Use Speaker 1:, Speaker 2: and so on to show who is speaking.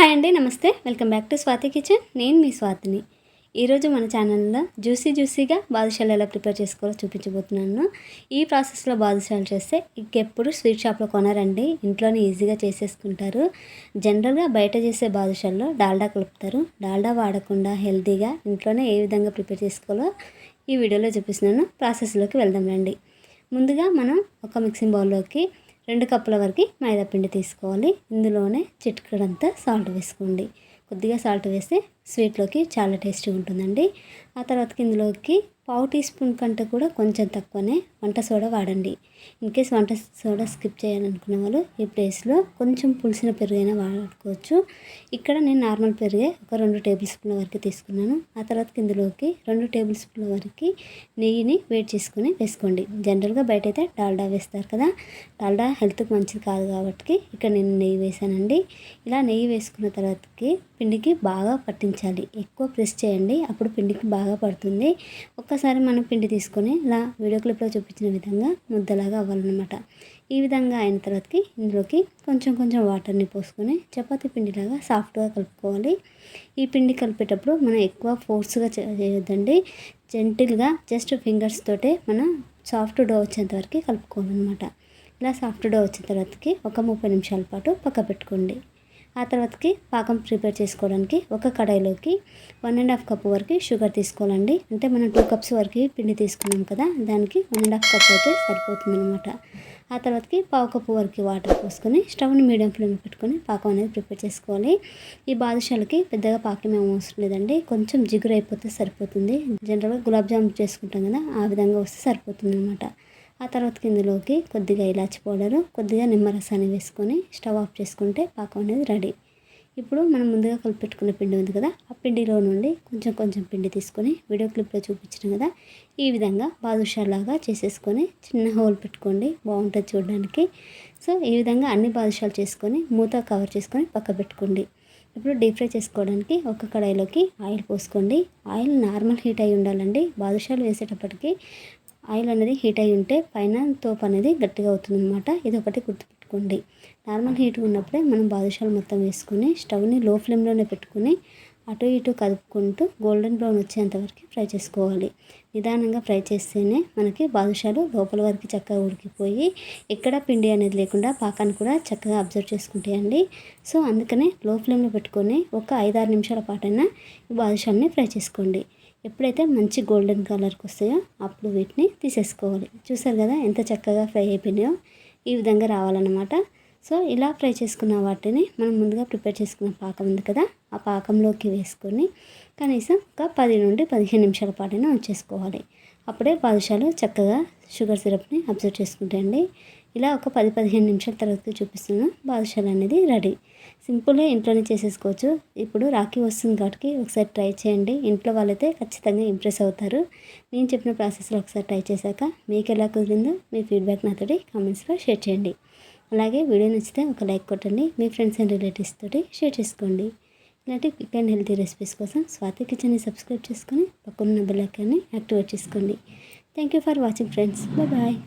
Speaker 1: Hi అండి నమస్తే. Welcome back to Swathi kitchen. నేను మీ స్వాతిని. ఈరోజు మన ఛానల్లో జ్యూసీ జ్యూసీగా బాదుషాలు ఎలా ప్రిపేర్ చేసుకోవాలో చూపించబోతున్నాను. ఈ ప్రాసెస్లో బాదుషాలు చేస్తే ఇంకెప్పుడు స్వీట్ షాప్లో కొనరండి. ఇంట్లోనే ఈజీగా చేసేసుకుంటారు. జనరల్గా బయట చేసే బాదుషాల్లో డాల్డా కలుపుతారు. డాల్డా వాడకుండా హెల్తీగా ఇంట్లోనే ఏ విధంగా ప్రిపేర్ చేసుకోవాలో ఈ వీడియోలో చూపిస్తున్నాను. ప్రాసెస్లోకి వెళ్దాం రండి. ముందుగా మనం ఒక మిక్సింగ్ బౌల్లోకి రెండు కప్పుల వరకు మైదా పిండి తీసుకోవాలి. ఇందులోనే చిటికడంతా సాల్ట్ వేసుకోండి. కొద్దిగా సాల్ట్ వేస్తే స్వీట్లోకి చాలా టేస్టీగా ఉంటుందండి. ఆ తర్వాతకి ఇందులోకి పావు టీ స్పూన్ కంటే కూడా కొంచెం తక్కువనే వంట సోడా వాడండి. ఇన్ కేస్ వంట సోడా స్కిప్ చేయాలనుకునే వాళ్ళు ఈ ప్లేస్లో కొంచెం పులిసిన పెరుగైనా వాడుకోవచ్చు. ఇక్కడ నేను నార్మల్ పెరుగే ఒక రెండు టేబుల్ స్పూన్ల వరకు తీసుకున్నాను. ఆ తర్వాత ఇందులోకి రెండు టేబుల్ స్పూన్ల వరకు నెయ్యిని వేడి చేసుకొని వేసుకోండి. జనరల్గా బయట అయితే డాల్డా వేస్తారు కదా. డాల్డా హెల్త్కి మంచిది కాదు కాబట్టి ఇక్కడ నేను నెయ్యి వేసానండి. ఇలా నెయ్యి వేసుకున్న తర్వాతకి పిండికి బాగా పట్టించాలి ఎక్కువ ప్రెస్ చేయండి అప్పుడు పిండికి బాగా పడుతుంది. ఒక్కసారి మనం పిండి తీసుకొని ఇలా వీడియో క్లిప్లో చూపించిన విధంగా ముద్దలాగా అవ్వాలన్నమాట. ఈ విధంగా అయిన తర్వాతకి ఇందులోకి కొంచెం కొంచెం వాటర్ని పోసుకొని చపాతి పిండిలాగా సాఫ్ట్గా కలుపుకోవాలి. ఈ పిండి కలిపేటప్పుడు మనం ఎక్కువ ఫోర్స్గా చేయొద్దండి. జెంటిల్గా జస్ట్ ఫింగర్స్ తోటే మనం సాఫ్ట్ డో వచ్చేంత వరకు కలుపుకోవాలన్నమాట. ఇలా సాఫ్ట్ డో వచ్చిన తర్వాతకి ఒక ముప్పై నిమిషాల పాటు పక్క పెట్టుకోండి ఆ తర్వాతకి పాకం ప్రిపేర్ చేసుకోవడానికి ఒక కడాయిలోకి వన్ అండ్ హాఫ్ కప్ వరకు షుగర్ తీసుకోవాలండి. అంటే మనం టూ కప్స్ వరకు పిండి తీసుకున్నాం కదా దానికి వన్ అండ్ హాఫ్ కప్ అయితే సరిపోతుంది అనమాట ఆ తర్వాతకి పావు కప్పు వరకు వాటర్ పోసుకొని స్టవ్ని మీడియం ఫ్లేమ్ పెట్టుకొని పాకం అనేది ప్రిపేర్ చేసుకోవాలి. ఈ బాదుషాలకి పెద్దగా పాకం ఏం అవసరం లేదండి. కొంచెం జిగురు అయిపోతే సరిపోతుంది. జనరల్గా గులాబ్ జామ్ చేసుకుంటాం కదా ఆ విధంగా వస్తే సరిపోతుంది అనమాట ఆ తర్వాత ఇందులోకి కొద్దిగా ఇలాచి పౌడరు కొద్దిగా నిమ్మరసాన్ని వేసుకొని స్టవ్ ఆఫ్ చేసుకుంటే పాకం అనేది రెడీ. ఇప్పుడు మనం ముందుగా కలిపెట్టుకున్న పిండి ఉంది కదా ఆ పిండిలో నుండి కొంచెం కొంచెం పిండి తీసుకొని వీడియో క్లిప్లో చూపించిన కదా ఈ విధంగా బాదుషాలాగా చేసేసుకొని చిన్న హోల్ పెట్టుకోండి బాగుంటుంది చూడడానికి. సో ఈ విధంగా అన్ని బాదుషాలు చేసుకొని మూత కవర్ చేసుకొని పక్క పెట్టుకోండి. ఇప్పుడు డీప్ ఫ్రై చేసుకోవడానికి ఒక కడాయిలోకి ఆయిల్ పోసుకోండి. ఆయిల్ నార్మల్ హీట్ అయి ఉండాలండి. బాదుషాలు వేసేటప్పటికి ఆయిల్ అనేది హీట్ అయి ఉంటే పైన తోపు అనేది గట్టిగా అవుతుంది అనమాట ఇది ఒకటి గుర్తుపెట్టుకోండి. నార్మల్ హీట్ ఉన్నప్పుడే మనం బాదుషాలు మొత్తం వేసుకొని స్టవ్ని లో ఫ్లేమ్లోనే పెట్టుకుని అటు ఇటు కదుపుకుంటూ గోల్డెన్ బ్రౌన్ వచ్చేంత వరకు ఫ్రై చేసుకోవాలి. నిదానంగా ఫ్రై చేస్తేనే మనకి బాదుషాలు లోపల వరకు చక్కగా ఉడికిపోయి ఎక్కడ పిండి అనేది లేకుండా పాకాన్ని కూడా చక్కగా అబ్జర్వ్ చేసుకుంటాయండి. సో అందుకనే లో ఫ్లేమ్లో పెట్టుకొని ఒక ఐదారు నిమిషాల పాటైనా ఈ బాదుషాలని ఫ్రై చేసుకోండి. ఎప్పుడైతే మంచి గోల్డెన్ కలర్కి వస్తాయో అప్పుడు వీటిని తీసేసుకోవాలి. చూసారు కదా ఎంత చక్కగా ఫ్రై అయిపోయినాయో? ఈ విధంగా రావాలన్నమాట. సో ఇలా ఫ్రై చేసుకున్న వాటిని మనం ముందుగా ప్రిపేర్ చేసుకున్న పాకం ఉంది కదా ఆ పాకంలోకి వేసుకొని కనీసం ఒక పది నుండి పదిహేను నిమిషాల పాటైనా ఉంచేసుకోవాలి. అప్పుడే బాదుషాలు చక్కగా షుగర్ సిరప్ని అబ్జర్వ్ చేసుకుంటాయండి. ఇలా ఒక పది పదిహేను నిమిషాల తర్వాత చూపిస్తున్న బాదుషాలు అనేది రెడీ. సింపుల్గా ఇంట్లోనే చేసేసుకోవచ్చు. ఇప్పుడు రాఖీ వస్తుంది కాబట్టి ఒకసారి ట్రై చేయండి. ఇంట్లో వాళ్ళైతే ఖచ్చితంగా ఇంప్రెస్ అవుతారు. నేను చెప్పిన ప్రాసెస్లో ఒకసారి ట్రై చేశాక మీకు ఎలా కుదిరిందో మీ ఫీడ్బ్యాక్ నాతోటి కామెంట్స్లో షేర్ చేయండి. అలాగే వీడియో నచ్చితే ఒక లైక్ కొట్టండి. మీ ఫ్రెండ్స్ అండ్ రిలేటివ్స్ తోటి షేర్ చేసుకోండి. ఇలాంటి క్విక్ అండ్ హెల్తీ రెసిపీస్ కోసం స్వాతి కిచెన్ని సబ్స్క్రైబ్ చేసుకొని పక్కన బెల్ ఐకాన్ని యాక్టివేట్ చేసుకోండి. Thank you for watching friends. Bye bye.